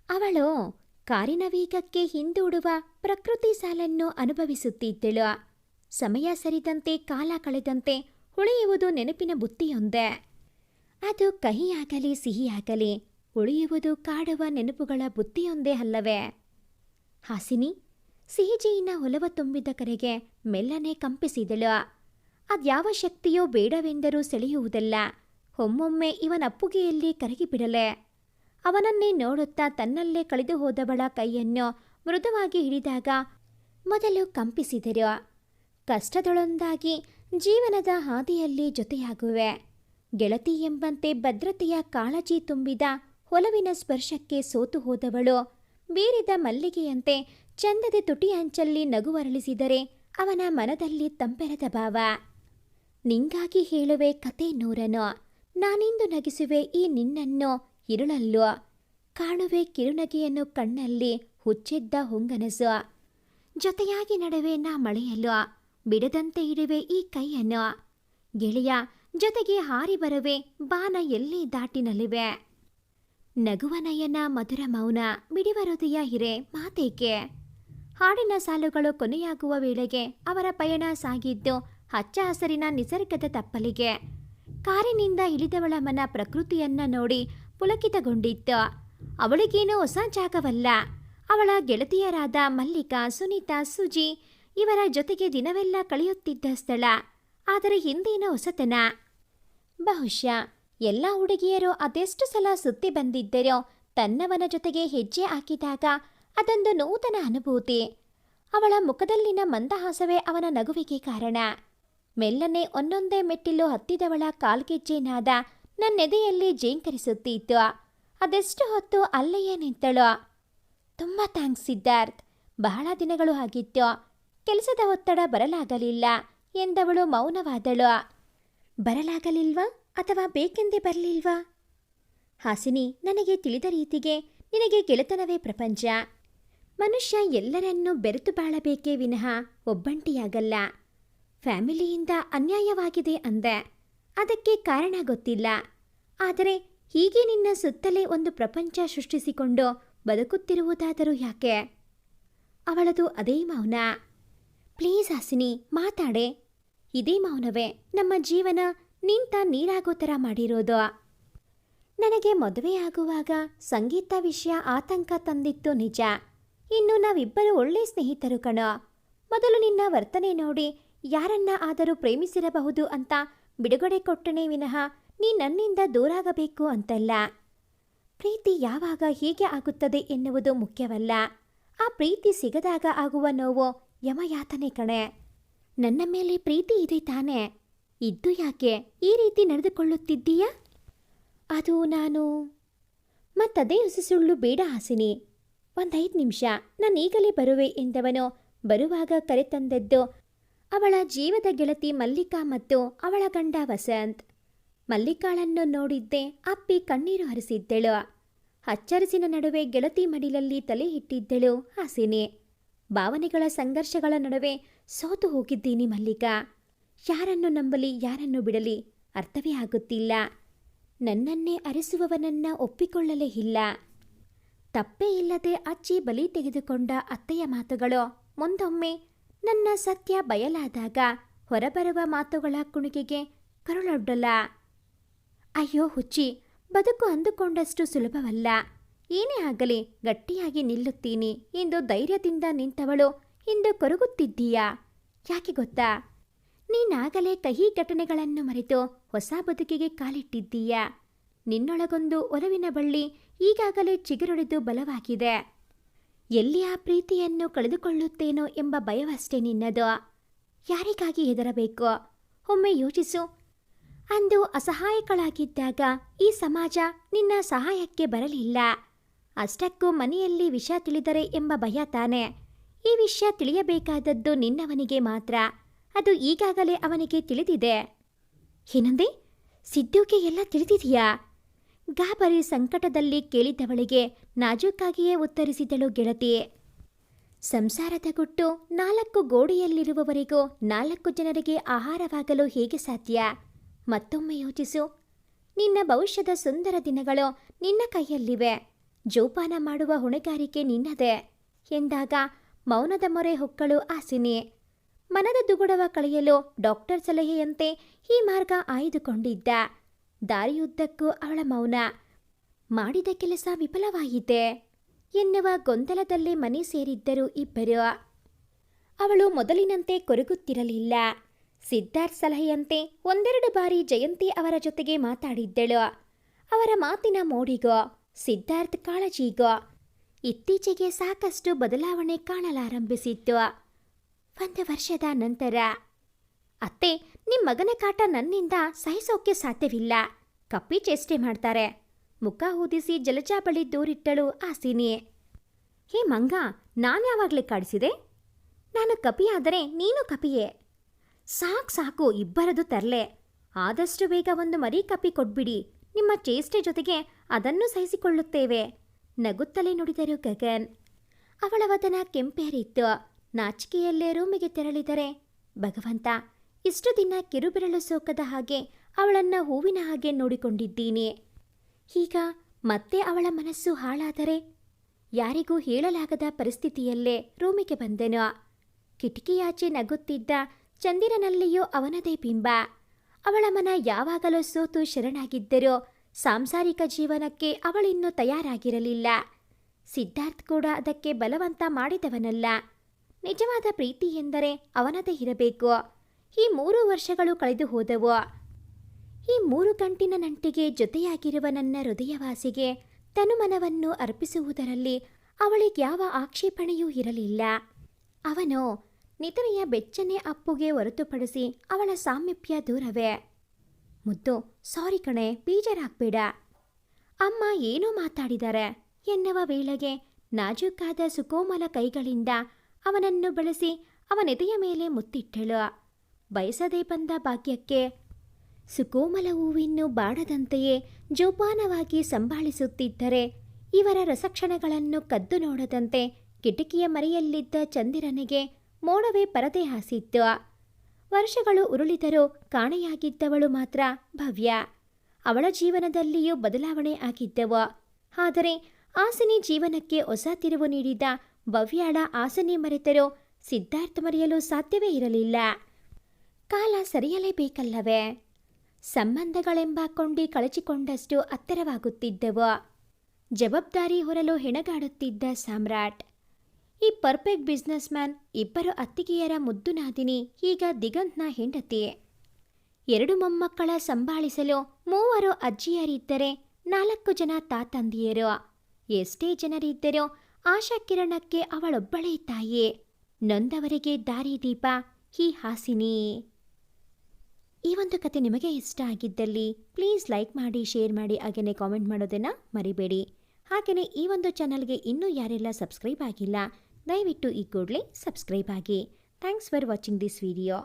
ಅವಳು ಕಾರಿನ ವೇಗಕ್ಕೆ ಹಿಂದೂಡುವ ಪ್ರಕೃತಿ ಸಾಲನ್ನು ಅನುಭವಿಸುತ್ತಿದ್ದಳು. ಸಮಯ ಸರಿದಂತೆ ಕಾಲ ಕಳೆದಂತೆ ಉಳಿಯುವುದು ನೆನಪಿನ ಬುತ್ತಿಯೊಂದೇ. ಅದು ಕಹಿಯಾಗಲಿ ಸಿಹಿಯಾಗಲಿ ಉಳಿಯುವುದು ಕಾಡುವ ನೆನಪುಗಳ ಬುತ್ತಿಯೊಂದೇ ಅಲ್ಲವೇ? ಹಾಸಿನಿ ಸಿಹಿಜಿಯಿನ ಒಲವ ತುಂಬಿದ ಕರೆಗೆ ಮೆಲ್ಲನೆ ಕಂಪಿಸಿದಳು. ಅದ್ಯಾವ ಶಕ್ತಿಯೋ ಬೇಡವೆಂದರೂ ಸೆಳೆಯುವುದಲ್ಲ. ಒಮ್ಮೊಮ್ಮೆ ಇವನಪ್ಪುಗೆಯಲ್ಲಿ ಕರಗಿಬಿಡಲೆ. ಅವನನ್ನೇ ನೋಡುತ್ತಾ ತನ್ನಲ್ಲೇ ಕಳೆದು ಹೋದವಳ ಕೈಯನ್ನು ಮೃದುವಾಗಿ ಹಿಡಿದಾಗ ಮೊದಲು ಕಂಪಿಸಿದರು. ಕಷ್ಟದೊಳೊಂದಾಗಿ ಜೀವನದ ಹಾದಿಯಲ್ಲಿ ಜೊತೆಯಾಗುವೆ. ಗೆಳತಿ ಎಂಬಂತೆ ಭದ್ರತೆಯ ಕಾಳಜಿ ತುಂಬಿದ ಒಲವಿನ ಸ್ಪರ್ಶಕ್ಕೆ ಸೋತು ಹೋದವಳು ಬೀರಿದ ಮಲ್ಲಿಗೆಯಂತೆ ಚಂದದ ತುಟಿ ಅಂಚಲ್ಲಿ ನಗುವರಳಿಸಿದರೆ ಅವನ ಮನದಲ್ಲಿ ತಂಪೆರದ ಭಾವ. ನಿಂಗಾಗಿ ಹೇಳುವೆ ಕತೆ ನೂರನು. ನಾನಿಂದು ನಗಿಸುವೆ ಈ ನಿನ್ನನ್ನು ಇರುಳಲ್ಲೋ ಕಾಣುವೆ ಕಿರುನಗೆಯನ್ನು ಕಣ್ಣಲ್ಲಿ ಹುಚ್ಚಿದ್ದ ಹೊಂಗನಸು. ಜೊತೆಯಾಗಿ ನಡುವೆ ನಾ ಮಳೆಯಲ್ಲೋ ಬಿಡದಂತೆ ಇಡುವೆ ಈ ಕೈಯನ್ನು. ಗೆಳೆಯ, ಜೊತೆಗೆ ಹಾರಿ ಬರುವೆ, ಬಾನ ಎಲ್ಲಿ ದಾಟಿನಲಿವೆ ನಗುವ ಮಧುರ ಮೌನ ಬಿಡಿವ ಹೃದಯ ಹಿರೆ, ಮಾತೇಕೆ? ಹಾಡಿನ ಸಾಲುಗಳು ಕೊನೆಯಾಗುವ ವೇಳೆಗೆ ಅವರ ಪಯಣ ಸಾಗಿದ್ದು ಹಚ್ಚ ಹಸಿರಿನ ನಿಸರ್ಗದ ತಪ್ಪಲಿಗೆ. ಕಾರಿನಿಂದ ಇಳಿದವಳ ಮನ ಪ್ರಕೃತಿಯನ್ನ ನೋಡಿ ಪುಲಕಿತಗೊಂಡಿತ್ತು ಅವಳಿಗೇನು ಹೊಸ ಜಾಗವಲ್ಲ. ಅವಳ ಗೆಳತಿಯರಾದ ಮಲ್ಲಿಕಾ, ಸುನೀತಾ, ಸುಜಿ ಇವರ ಜೊತೆಗೆ ದಿನವೆಲ್ಲ ಕಳೆಯುತ್ತಿದ್ದ ಸ್ಥಳ. ಆದರೆ ಹಿಂದೇನೋ ಹೊಸತನ. ಬಹುಶಃ ಎಲ್ಲ ಹುಡುಗಿಯರು ಅದೆಷ್ಟು ಸಲ ಸುತ್ತಿ ಬಂದಿದ್ದರೋ ತನ್ನವನ ಜೊತೆಗೆ ಹೆಜ್ಜೆ ಹಾಕಿದಾಗ ಅದೊಂದು ನೂತನ ಅನುಭೂತಿ. ಅವಳ ಮುಖದಲ್ಲಿನ ಮಂದಹಾಸವೇ ಅವನ ನಗುವಿಗೆ ಕಾರಣ. ಮೆಲ್ಲನೆ ಒಂದೊಂದೇ ಮೆಟ್ಟಿಲು ಹತ್ತಿದವಳ ಕಾಲ್ಗೆಜ್ಜೆ ನಾದ ನನ್ನೆದೆಯಲ್ಲಿ ಜೇಂಕರಿಸುತ್ತಿತ್ತು ಅದೆಷ್ಟು ಹೊತ್ತು ಅಲ್ಲೆಯೇ ನಿಂತಳು. ತುಂಬ ಥ್ಯಾಂಕ್ಸ್ ಸಿದ್ಧಾರ್ಥ್. ಬಹಳ ದಿನಗಳು ಆಗಿತ್ತು. ಕೆಲಸದ ಒತ್ತಡ ಬರಲಾಗಲಿಲ್ಲ ಎಂದವಳು ಮೌನವಾದಳು. ಬರಲಾಗಲಿಲ್ವಾ ಅಥವಾ ಬೇಕೆಂದೇ ಬರಲಿಲ್ವಾ? ಹಾಸಿನಿ, ನನಗೆ ತಿಳಿದ ರೀತಿಗೆ ನಿನಗೆ ಗೆಳೆತನವೇ ಪ್ರಪಂಚ. ಮನುಷ್ಯ ಎಲ್ಲರನ್ನೂ ಬೆರೆತು ಬಾಳಬೇಕೇ ವಿನಃ ಒಬ್ಬಂಟಿಯಾಗಲ್ಲ. ಫ್ಯಾಮಿಲಿಯಿಂದ ಅನ್ಯಾಯವಾಗಿದೆ ಅಂದೆ. ಅದಕ್ಕೆ ಕಾರಣ ಗೊತ್ತಿಲ್ಲ. ಆದರೆ ಹೀಗೆ ನಿನ್ನ ಸುತ್ತಲೇ ಒಂದು ಪ್ರಪಂಚ ಸೃಷ್ಟಿಸಿಕೊಂಡು ಬದುಕುತ್ತಿರುವುದಾದರೂ ಯಾಕೆ? ಅವಳದು ಅದೇ ಮೌನ. ಪ್ಲೀಸ್ ಹಾಸಿನಿ, ಮಾತಾಡೆ. ಇದೇ ಮೌನವೇ, ನಮ್ಮ ಜೀವನ ನಿಂತ ನೀರಾಗೋ ಥರ ಮಾಡಿರೋದು. ನನಗೆ ಮದುವೆಯಾಗುವಾಗ ಸಂಗೀತ ವಿಷಯ ಆತಂಕ ತಂದಿತ್ತು ನಿಜ. ಇನ್ನು ನಾವಿಬ್ಬರು ಒಳ್ಳೆ ಸ್ನೇಹಿತರು ಕಣೋ. ಮೊದಲು ನಿನ್ನ ವರ್ತನೆ ನೋಡಿ ಯಾರನ್ನ ಆದರೂ ಪ್ರೇಮಿಸಿರಬಹುದು ಅಂತ ಬಿಡುಗಡೆ ಕೊಟ್ಟನೇ ವಿನಃ ನೀ ನನ್ನಿಂದ ದೂರಾಗಬೇಕು ಅಂತಲ್ಲ. ಪ್ರೀತಿ ಯಾವಾಗ ಹೀಗೆ ಆಗುತ್ತದೆ ಎನ್ನುವುದು ಮುಖ್ಯವಲ್ಲ. ಆ ಪ್ರೀತಿ ಸಿಗದಾಗ ಆಗುವ ನೋವು ಯಮಯಾತನೆ ಕಣೆ. ನನ್ನ ಮೇಲೆ ಪ್ರೀತಿ ಇದೆ ತಾನೇ. ಇದ್ದು ಯಾಕೆ ಈ ರೀತಿ ನಡೆದುಕೊಳ್ಳುತ್ತಿದ್ದೀಯಾ? ಅದು ನಾನು. ಮತ್ತದೇ ಸುಳ್ಳು ಬೇಡ ಹಾಸಿನಿ. ಒಂದೈದು ನಿಮಿಷ ನಾನೀಗಲೇ ಬರುವೆ ಎಂದವನು ಬರುವಾಗ ಕರೆತಂದದ್ದು ಅವಳ ಜೀವದ ಗೆಳತಿ ಮಲ್ಲಿಕಾ ಮತ್ತು ಅವಳ ಗಂಡ ವಸಂತ್. ಮಲ್ಲಿಕಾಳನ್ನು ನೋಡಿದ್ದೆ ಅಪ್ಪಿ ಕಣ್ಣೀರು ಹರಿಸಿದ್ದಳು. ಅಚ್ಚರಿಸಿನ ನಡುವೆ ಗೆಳತಿ ಮಡಿಲಲ್ಲಿ ತಲೆ ಇಟ್ಟಿದ್ದಳು ಹಾಸಿನಿ. ಭಾವನೆಗಳ ಸಂಘರ್ಷಗಳ ನಡುವೆ ಸೋತು ಹೋಗಿದ್ದೀನಿ ಮಲ್ಲಿಕಾ. ಯಾರನ್ನು ನಂಬಲಿ, ಯಾರನ್ನು ಬಿಡಲಿ ಅರ್ಥವೇ ಆಗುತ್ತಿಲ್ಲ. ನನ್ನನ್ನೇ ಅರಿಸುವವನನ್ನ ಒಪ್ಪಿಕೊಳ್ಳಲೇ ಇಲ್ಲ. ತಪ್ಪೇ ಇಲ್ಲದೆ ಅಚ್ಚಿ ಬಲಿ ತೆಗೆದುಕೊಂಡ ಅತ್ತೆಯ ಮಾತುಗಳು ಮುಂದೊಮ್ಮೆ ನನ್ನ ಸತ್ಯ ಬಯಲಾದಾಗ ಹೊರಬರುವ ಮಾತುಗಳ ಕುಣಿಕೆಗೆ ಕರುಳೊಡ್ಡಲ. ಅಯ್ಯೋ ಹುಚ್ಚಿ, ಬದುಕು ಅಂದುಕೊಂಡಷ್ಟು ಸುಲಭವಲ್ಲ. ಏನೇ ಆಗಲಿ, ಗಟ್ಟಿಯಾಗಿ ನಿಲ್ಲುತ್ತೀನಿ ಎಂದು ಧೈರ್ಯದಿಂದ ನಿಂತವಳು ಇಂದು ಕೊರಗುತ್ತಿದ್ದೀಯಾ? ಯಾಕೆ ಗೊತ್ತಾ? ನೀನಾಗಲೇ ಕಹಿ ಘಟನೆಗಳನ್ನು ಮರೆತು ಹೊಸ ಬದುಕಿಗೆ ಕಾಲಿಟ್ಟಿದ್ದೀಯಾ? ನಿನ್ನೊಳಗೊಂದು ಒಲವಿನ ಬಳ್ಳಿ ಈಗಾಗಲೇ ಚಿಗುರೊಡೆದು ಬಲವಾಗಿದೆ. ಎಲ್ಲಿ ಆ ಪ್ರೀತಿಯನ್ನು ಕಳೆದುಕೊಳ್ಳುತ್ತೇನೋ ಎಂಬ ಭಯವಷ್ಟೇ ನಿನ್ನದು. ಯಾರಿಗಾಗಿ ಹೆದರಬೇಕು? ಒಮ್ಮೆ ಯೋಚಿಸು ಅಂದು ಅಸಹಾಯಕಳಾಗಿದ್ದಾಗ ಈ ಸಮಾಜ ನಿನ್ನ ಸಹಾಯಕ್ಕೆ ಬರಲಿಲ್ಲ. ಅಷ್ಟಕ್ಕೂ ಮನೆಯಲ್ಲಿ ವಿಷ ತಿಳಿದರೆ ಎಂಬ ಭಯ ತಾನೆ. ಈ ವಿಷಯ ತಿಳಿಯಬೇಕಾದದ್ದು ನಿನ್ನವನಿಗೆ ಮಾತ್ರ. ಅದು ಈಗಾಗಲೇ ಅವನಿಗೆ ತಿಳಿದಿದೆ. ಏನಂದೆ? ಸಿದ್ದುಗೆ ಎಲ್ಲ ತಿಳಿದಿದೆಯಾ? ಗಾಬರಿ ಸಂಕಟದಲ್ಲಿ ಕೇಳಿದವಳಿಗೆ ನಾಜೂಕಾಗಿಯೇ ಉತ್ತರಿಸಿದಳು ಗೆಳತಿ. ಸಂಸಾರದ ಗುಟ್ಟು ನಾಲ್ಕು ಗೋಡೆಯಲ್ಲಿರುವವರೆಗೂ ನಾಲ್ಕು ಜನರಿಗೆ ಆಹಾರವಾಗಲು ಹೇಗೆ ಸಾಧ್ಯ? ಮತ್ತೊಮ್ಮೆ ಯೋಚಿಸು. ನಿನ್ನ ಭವಿಷ್ಯದ ಸುಂದರ ದಿನಗಳು ನಿನ್ನ ಕೈಯಲ್ಲಿವೆ. ಜೋಪಾನ ಮಾಡುವ ಹೊಣೆಗಾರಿಕೆ ನಿನ್ನದೇ. ಎಂದಾಗ ಮೌನದ ಮೊರೆ ಹೊಕ್ಕಳು ಆಸಿನಿ. ಮನದ ದುಗುಡವ ಕಳೆಯಲು ಡಾಕ್ಟರ್ ಸಲಹೆಯಂತೆ ಈ ಮಾರ್ಗ ಆಯ್ದುಕೊಂಡಿದ್ದ. ದಾರಿಯುದ್ದಕ್ಕೂ ಅವಳ ಮೌನ. ಮಾಡಿದ ಕೆಲಸ ವಿಫಲವಾಯಿತೆ. ಎನ್ನುವ ಗೊಂದಲದಲ್ಲೇ ಮನೆ ಸೇರಿದ್ದರು ಇಬ್ಬರು. ಅವಳು ಮೊದಲಿನಂತೆ ಕೊರಗುತ್ತಿರಲಿಲ್ಲ. ಸಿದ್ಧಾರ್ಥ್ ಸಲಹೆಯಂತೆ ಒಂದೆರಡು ಬಾರಿ ಜಯಂತಿ ಅವರ ಜೊತೆಗೆ ಮಾತಾಡಿದ್ದಳು. ಅವರ ಮಾತಿನ ಮೋಡಿಗೋ, ಸಿದ್ಧಾರ್ಥ್ ಕಾಳಜಿಗೋ. ಇತ್ತೀಚೆಗೆ ಸಾಕಷ್ಟು ಬದಲಾವಣೆ ಕಾಣಲಾರಂಭಿಸಿತ್ತು. ಒಂದು ವರ್ಷದ ನಂತರ. ಅತ್ತೆ ನಿಮ್ಮ ಮಗನ ಕಾಟ ನನ್ನಿಂದ ಸಹಿಸೋಕೆ ಸಾಧ್ಯವಿಲ್ಲ. ಕಪ್ಪಿ ಚೇಷ್ಟೆ ಮಾಡ್ತಾರೆ. ಮುಖ ಊದಿಸಿ ಜಲಜಾ ಬಳಿ ದೂರಿಟ್ಟಳು ಆಸಿನಿ. ಹೇ ಮಂಗ, ನಾನು ಯಾವಾಗಲೇ ಕಾಡಿಸಿದೆ? ನಾನು ಕಪಿಯಾದರೆ ನೀನು ಕಪಿಯೇ? ಸಾಕು ಸಾಕು ಇಬ್ಬರದು ತರಲೆ. ಆದಷ್ಟು ಬೇಗ ಒಂದು ಮರಿ ಕಪ್ಪಿ ಕೊಟ್ಬಿಡಿ. ನಿಮ್ಮ ಚೇಷ್ಟೆ ಜೊತೆಗೆ ಅದನ್ನು ಸಹಿಸಿಕೊಳ್ಳುತ್ತೇವೆ. ನಗುತ್ತಲೇ ನುಡಿದರು ಗಗನ್. ಅವಳ ವದನ ಕೆಂಪೇರಿತ್ತು. ನಾಚಿಕೆಯಲ್ಲೇ ರೂಮಿಗೆ ತೆರಳಿದರೆ, ಭಗವಂತ, ಇಷ್ಟು ದಿನ ಕಿರುಬೆರಳು ಸೋಕದ ಹಾಗೆ ಅವಳನ್ನ ಹೂವಿನ ಹಾಗೆ ನೋಡಿಕೊಂಡಿದ್ದೀನಿ. ಈಗ ಮತ್ತೆ ಅವಳ ಮನಸ್ಸು ಹಾಳಾದರೆ ಯಾರಿಗೂ ಹೇಳಲಾಗದ ಪರಿಸ್ಥಿತಿಯಲ್ಲೇ ರೂಮಿಗೆ ಬಂದೆನು. ಕಿಟಕಿಯಾಚೆ ನಗುತ್ತಿದ್ದ ಚಂದಿರನಲ್ಲಿಯೂ ಅವನದೇ ಬಿಂಬ. ಅವಳ ಮನ ಯಾವಾಗಲೂ ಸೋತು ಶರಣಾಗಿದ್ದರೂ ಸಾಂಸಾರಿಕ ಜೀವನಕ್ಕೆ ಅವಳಿನ್ನೂ ತಯಾರಾಗಿರಲಿಲ್ಲ. ಸಿದ್ಧಾರ್ಥ್ ಕೂಡ ಅದಕ್ಕೆ ಬಲವಂತ ಮಾಡಿದವನಲ್ಲ. ನಿಜವಾದ ಪ್ರೀತಿ ಎಂದರೆ ಅವನದೇ ಇರಬೇಕು. ಈ ಮೂರು ವರ್ಷಗಳು ಕಳೆದು ಹೋದವು. ಈ ಮೂರು ಗಂಟಿನ ನಂಟಿಗೆ ಜೊತೆಯಾಗಿರುವ ನನ್ನ ಹೃದಯವಾಸಿಗೆ ತನುಮನವನ್ನು ಅರ್ಪಿಸುವುದರಲ್ಲಿ ಅವಳಿಗ್ಯಾವ ಆಕ್ಷೇಪಣೆಯೂ ಇರಲಿಲ್ಲ. ಅವನು ನಿತನೆಯ ಬೆಚ್ಚನೆ ಅಪ್ಪುಗೆ ಹೊರತುಪಡಿಸಿ ಅವಳ ಸಾಮೀಪ್ಯ ದೂರವೇ. ಮುದ್ದು, ಸಾರಿ ಕಣೆ, ಬೀಜರಾಗ್ಬೇಡ. ಅಮ್ಮ ಏನೋ ಮಾತಾಡಿದ್ದಾರೆ. ಎನ್ನುವ ವೇಳೆಗೆ ನಾಜೂಕಾದ ಸುಕೋಮಲ ಕೈಗಳಿಂದ ಅವನನ್ನು ಬಳಸಿ ಅವನೆದೆಯ ಮೇಲೆ ಮುತ್ತಿಟ್ಟಳು. ಬಯಸದೆ ಬಂದ ಭಾಗ್ಯಕ್ಕೆ ಸುಕೋಮಲ ಹೂವಿನ್ನು ಬಾಡದಂತೆಯೇ ಜೋಪಾನವಾಗಿ ಸಂಭಾಳಿಸುತ್ತಿದ್ದರೆ ಇವರ ರಸಕ್ಷಣಗಳನ್ನು ಕದ್ದು ನೋಡದಂತೆ ಕಿಟಕಿಯ ಮರೆಯಲ್ಲಿದ್ದ ಚಂದಿರನಿಗೆ ಮೋಡವೇ ಪರದೆ ಹಾಸಿತ್ತು. ವರ್ಷಗಳು ಉರುಳಿದರೂ ಕಾಣೆಯಾಗಿದ್ದವಳು ಮಾತ್ರ ಭವ್ಯ. ಅವಳ ಜೀವನದಲ್ಲಿಯೂ ಬದಲಾವಣೆ ಆಗಿದ್ದವು. ಆದರೆ ಆಸನಿ ಜೀವನಕ್ಕೆ ಹೊಸ ತಿರುವು ನೀಡಿದ ಭವ್ಯಾಳ ಆಸನಿ ಮರೆತರೂ ಸಿದ್ಧಾರ್ಥ ಮರೆಯಲು ಸಾಧ್ಯವೇ ಇರಲಿಲ್ಲ. ಕಾಲ ಸರಿಯಲೇಬೇಕಲ್ಲವೇ? ಸಂಬಂಧಗಳೆಂಬ ಕೊಂಡಿ ಕಳಚಿಕೊಂಡಷ್ಟು ಹತ್ತಿರವಾಗುತ್ತಿದ್ದವು. ಜವಾಬ್ದಾರಿ ಹೊರಲು ಹೆಣಗಾಡುತ್ತಿದ್ದ ಸಾಮ್ರಾಟ್. ಈ ಪರ್ಫೆಕ್ಟ್ ಬಿಸ್ನೆಸ್ ಮ್ಯಾನ್ ಇಬ್ಬರು ಅತ್ತಿಗೆಯರ ಮುದ್ದುನಾದಿನಿ ಈಗ ದಿಗಂತ್ನ ಹೆಂಡತಿ. ಎರಡು ಮೊಮ್ಮಕ್ಕಳ ಸಂಭಾಳಿಸಲು ಮೂವರು ಅಜ್ಜಿಯರಿದ್ದರೆ ನಾಲ್ಕು ಜನ ತಾತಂದಿಯರು. ಎಷ್ಟೇ ಜನರಿದ್ದರೂ ಆಶಾ ಕಿರಣಕ್ಕೆ ಅವಳೊಬ್ಬಳೇ ತಾಯಿ. ನೊಂದವರಿಗೆ ದಾರಿದೀಪ ಈ ಹಾಸಿನಿ. ಈ ಒಂದು ಕತೆ ನಿಮಗೆ ಇಷ್ಟ ಆಗಿದ್ದಲ್ಲಿ ಪ್ಲೀಸ್ ಲೈಕ್ ಮಾಡಿ, ಶೇರ್ ಮಾಡಿ ಹಾಗೆಯೇ ಕಾಮೆಂಟ್ ಮಾಡೋದನ್ನು ಮರಿಬೇಡಿ. ಹಾಗೆಯೇ ಈ ಒಂದು ಚಾನಲ್ಗೆ ಇನ್ನೂ ಯಾರೆಲ್ಲ ಸಬ್ಸ್ಕ್ರೈಬ್ ಆಗಿಲ್ಲ ದಯವಿಟ್ಟು ಈ ಕೂಡಲೇ ಸಬ್ಸ್ಕ್ರೈಬ್ ಆಗಿ. Thanks for watching this video